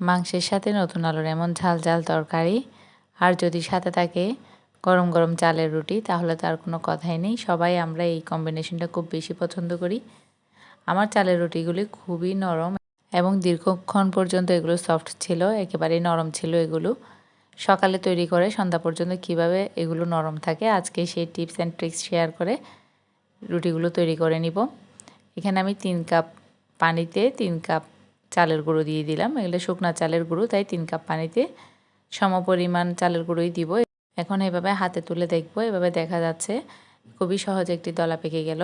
মাংসের সাথে নতুন আলুর এমন ঝাল ঝাল তরকারি। আর যদি সাথে থাকে গরম গরম চালের রুটি, তাহলে তার কোনো কথাই নেই। সবাই আমরা এই কম্বিনেশনটা খুব বেশি পছন্দ করি। আমার চালের রুটিগুলি খুবই নরম এবং দীর্ঘক্ষণ পর্যন্ত এগুলো সফট ছিল একেবারেই নরম ছিল এগুলো। সকালে তৈরি করে সন্ধ্যা পর্যন্ত কীভাবে এগুলো নরম থাকে, আজকে সেই টিপস অ্যান্ড ট্রিক্স শেয়ার করে রুটিগুলো তৈরি করে নিব। এখানে আমি তিন কাপ পানিতে তিন কাপ চালের গুঁড়ো দিয়ে দিলাম। এগুলো শুকনা চালের গুঁড়ো, তাই তিন কাপ পানিতে সমপরিমাণ চালের গুঁড়োই দিব। এখন এভাবে হাতে তুলে দেখব, এভাবে দেখা যাচ্ছে খুবই সহজে একটি দলা পেকে গেল।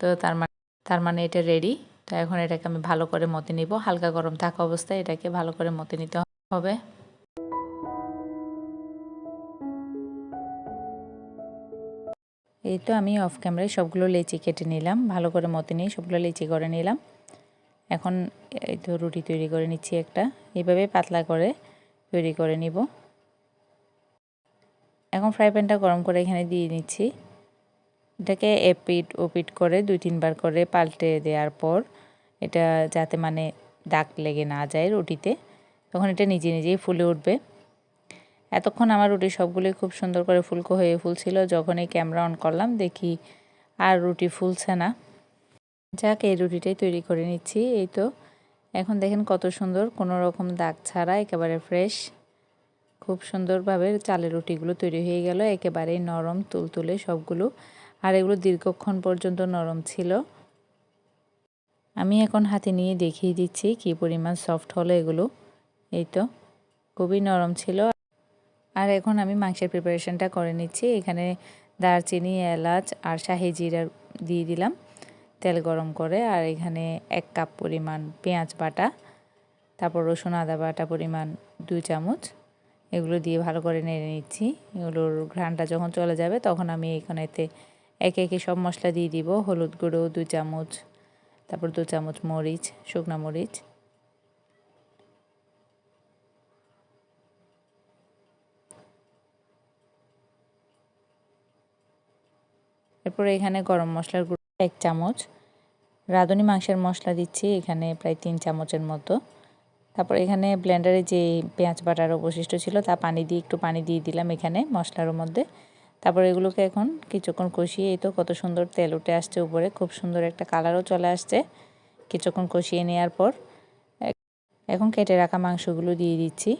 তো তার মানে তার মানে এটা রেডি। তো এখন এটাকে আমি ভালো করে মতে নিব। হালকা গরম থাকা অবস্থায় এটাকে ভালো করে মতে নিতে হবে। এই তো আমি অফ ক্যামেরায় সবগুলো লেচি কেটে নিলাম। ভালো করে মতে নিয়ে সবগুলো লেচি করে নিলাম। এখন এই তো রুটি তৈরি করে নিচ্ছি একটা। এইভাবে পাতলা করে তৈরি করে নিব। এখন ফ্রাই প্যানটা গরম করে এখানে দিয়ে নিচ্ছি। এটাকে এপিট ওপিট করে দুই তিনবার করে পাল্টে দেওয়ার পর এটা যাতে মানে দাগ লেগে না যায় রুটিতে, তখন এটা নিজে নিজেই ফুলে উঠবে। এতক্ষণ আমার রুটি সবগুলোই খুব সুন্দর করে ফুলকো হয়ে ফুলছিল। যখন এই ক্যামেরা অন করলাম দেখি আর রুটি ফুলছে না। যাক, এই রুটিটাই তৈরি করে নিচ্ছি। এই তো, এখন দেখেন কত সুন্দর কোনো রকম দাগ ছাড়া, একেবারে ফ্রেশ খুব সুন্দরভাবে চালের রুটিগুলো তৈরি হয়ে গেল, একেবারেই নরম, তুলতুলে সবগুলো। আর এগুলো দীর্ঘক্ষণ পর্যন্ত নরম ছিল। আমি এখন হাতে নিয়ে দেখিয়ে দিচ্ছি কি পরিমাণ সফট হলো এগুলো। এই তো, খুবই নরম ছিল। আর এখন আমি মাংসের প্রিপারেশনটা করে নিচ্ছি। এখানে দারচিনি, এলাচ আর শাহি জিরা দিয়ে দিলাম। তেল গরম করে আর এখানে এক কাপ পরিমাণ পেঁয়াজ বাটা, তারপর রসুন, আদা বাটা পরিমাণ দুই চামচ। এগুলো দিয়ে ভালো করে নেড়ে নিচ্ছি। এগুলোর ঘ্রানটা যখন চলে যাবে তখন আমি এখানেতে একে একে সব মশলা দিয়ে দিব। হলুদ গুঁড়ো দুই চামচ, তারপর দু চামচ মরিচ, শুকনো মরিচ। এরপরে এখানে গরম মশলার এক চামচ। রাঁধুনি মাংসের মশলা দিচ্ছি এখানে প্রায় তিন চামচের মতো। তারপর এখানে ব্লেন্ডারে যে পেঁয়াজ বাটার অবশিষ্ট ছিল তা পানি দিয়ে, একটু পানি দিয়ে দিলাম এখানে মশলার মধ্যে। তারপর এগুলোকে এখন কিছুক্ষণ কষিয়ে, এই তো কত সুন্দর তেল উঠে আসছে উপরে, খুব সুন্দর একটা কালারও চলে আসছে। কিছুক্ষণ কষিয়ে নেওয়ার পর, এখন কেটে রাখা মাংসগুলো দিয়ে দিচ্ছি।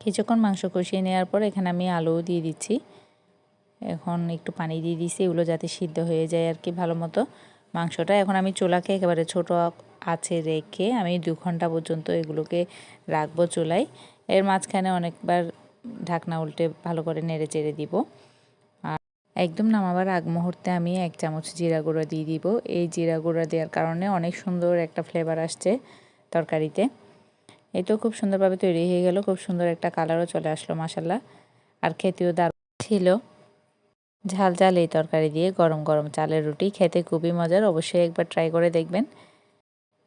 কিছুক্ষণ মাংস কষিয়ে নেওয়ার পর এখানে আমি আলুও দিয়ে দিচ্ছি। এখন একটু পানি দিয়ে দিচ্ছি এগুলো যাতে সিদ্ধ হয়ে যায় আর কি ভালো মতো। মাংসটা এখন আমি চুলাকে একেবারে ছোট আছে রেখে আমি দু ঘণ্টা পর্যন্ত এগুলোকে রাখব চুলায়। এর মাঝখানে অনেকবার ঢাকনা উল্টে ভালো করে নেড়ে চেড়ে দিব। আর একদম নামাবার আগ মুহূর্তে আমি এক চামচ জিরা গুঁড়া দিয়ে দিব। এই জিরা গুঁড়া দেওয়ার কারণে অনেক সুন্দর একটা ফ্লেভার আসছে তরকারিতে। তো খুব সুন্দরভাবে তৈরি হয়ে গেল, খুব সুন্দর একটা কালারও চলে আসলো মাসাল্লাহ আর খেতেও দারুণ ছিল। ঝাল ঝাল এই তরকারি দিয়ে, গরম গরম চালের রুটি, খেতে খুবই মজার, অবশ্যই একবার ট্রাই করে দেখবেন।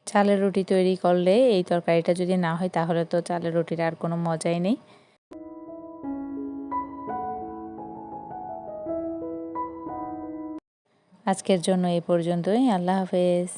চালের রুটি তৈরি করলে এই তরকারিটা যদি না হয়, তাহলে তো চালের রুটির আর কোনো মজাই নেই। আজকের জন্য এই পর্যন্তই, আল্লাহ হাফেজ।